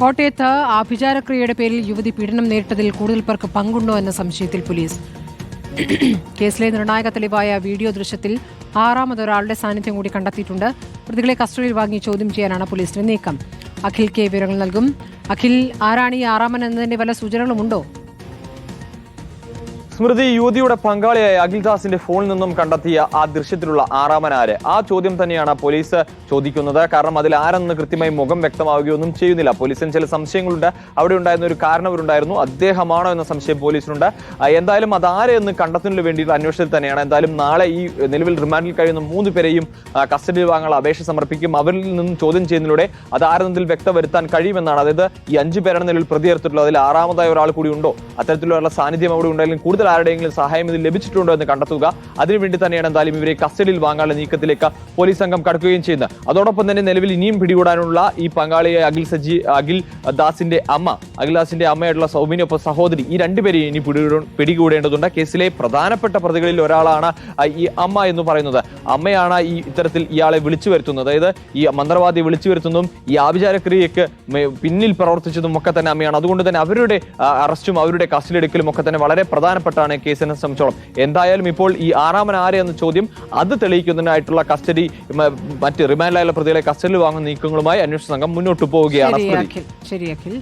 കോട്ടയത്ത് ആഭിചാരക്രിയയുടെ പേരിൽ യുവതി പീഡനം നേരിട്ടതിൽ കൂടുതൽ പേർക്ക് പങ്കുണ്ടോ എന്ന സംശയത്തിൽ പോലീസ്. കേസിലെ നിർണായക തെളിവായ വീഡിയോ ദൃശ്യത്തിൽ ആറാമതൊരാളുടെ സാന്നിധ്യം കൂടി കണ്ടെത്തിയിട്ടുണ്ട്. പ്രതികളെ കസ്റ്റഡിയിൽ വാങ്ങി ചോദ്യം ചെയ്യാനാണ് പോലീസിന്റെ നീക്കം. അഖിൽ കെ വിവരങ്ങൾ നൽകും. അഖിൽ ആരാണ് ഈ ആറാമൻ എന്നതിന്റെ വല്ല സൂചനകളുമുണ്ടോ? സ്മൃതി യുവതിയുടെ പങ്കാളിയായ അഖിൽദാസിന്റെ ഫോണിൽ നിന്നും കണ്ടെത്തിയ ആ ദൃശ്യത്തിലുള്ള ആറാമനാര്. ആ ചോദ്യം തന്നെയാണ് പോലീസ് ചോദിക്കുന്നത്. കാരണം അതിൽ ആരെന്ന് കൃത്യമായി മുഖം വ്യക്തമാവുകയൊന്നും ചെയ്യുന്നില്ല. പോലീസിന് ചില സംശയങ്ങളുണ്ട്. അവിടെ ഉണ്ടായിരുന്ന ഒരു കാരണവരുണ്ടായിരുന്നു. അദ്ദേഹമാണോ എന്ന സംശയം പോലീസിനുണ്ട്. എന്തായാലും അത് ആര് എന്ന് കണ്ടെത്തുന്നതിന് വേണ്ടിയുള്ള അന്വേഷണത്തിൽ തന്നെയാണ്. എന്തായാലും നാളെ ഈ നിലവിൽ റിമാൻഡിൽ കഴിയുന്ന മൂന്ന് പേരെയും കസ്റ്റഡി കസ്റ്റഡിയിൽ വാങ്ങാനുള്ള അപേക്ഷ സമർപ്പിക്കും. അവരിൽ നിന്നും ചോദ്യം ചെയ്യുന്നതിലൂടെ അത് ആരെന്നതിൽ വരുത്താൻ കഴിയുമെന്നാണ്. അതായത് ഈ അഞ്ചു പേരാണ് നിലവിൽ പ്രതിയെടുത്തിട്ടുള്ളത് അതിൽ ആറാമതായ ഒരാൾ കൂടി ഉണ്ടോ? അത്തരത്തിലുള്ള സാന്നിധ്യം അവിടെ ഉണ്ടെങ്കിലും കൂടുതൽ ആരുടെയെങ്കിലും സഹായം ഇത് ലഭിച്ചിട്ടുണ്ടോ എന്ന് കണ്ടെത്തുക. അതിനുവേണ്ടി തന്നെയാണ് എന്തായാലും ഇവരെ കസ്റ്റഡിയിൽ വാങ്ങാനുള്ള നീക്കത്തിലേക്ക് പോലീസ് സംഘം കടക്കുകയും ചെയ്യുന്നത്. അതോടൊപ്പം തന്നെ നിലവിൽ ഇനിയും പിടികൂടാനുള്ള ഈ പങ്കാളിയായ അഖിൽ സജി അഖിൽ ദാസിന്റെ അമ്മ അഖിൽ ദാസിന്റെ അമ്മയായിട്ടുള്ള സൗമിനൊപ്പം സഹോദരി ഈ രണ്ടുപേരെയും ഇനി പിടികൂട പിടികൂടേണ്ടതുണ്ട്. കേസിലെ പ്രധാനപ്പെട്ട പ്രതികളിൽ ഒരാളാണ് ഈ അമ്മ എന്ന് പറയുന്നത്. അമ്മയാണ് ഈ ഇത്തരത്തിൽ ഇയാളെ വിളിച്ചു വരുത്തുന്നത്. അതായത് ഈ മന്ത്രവാദിയെ വിളിച്ചു വരുത്തുന്നതും ഈ ആഭിചാരക്രിയക്ക് പിന്നിൽ പ്രവർത്തിച്ചതും ഒക്കെ തന്നെ അമ്മയാണ്. അതുകൊണ്ട് തന്നെ അവരുടെ അറസ്റ്റും അവരുടെ കസ്റ്റഡി എടുക്കലും ഒക്കെ തന്നെ വളരെ പ്രധാനപ്പെട്ടാണ് കേസിനെ സംബന്ധിച്ചോളം. എന്തായാലും ഇപ്പോൾ ഈ ആറാമൻ ആര് എന്ന ചോദ്യം അത് തെളിയിക്കുന്നതിനായിട്ടുള്ള കസ്റ്റഡി മറ്റ് റിമാൻഡിലായുള്ള പ്രതികളെ കസ്റ്റഡിയിൽ വാങ്ങുന്ന നീക്കങ്ങളുമായി അന്വേഷണ സംഘം മുന്നോട്ട് പോവുകയാണ്. ശരി അഖിൽ.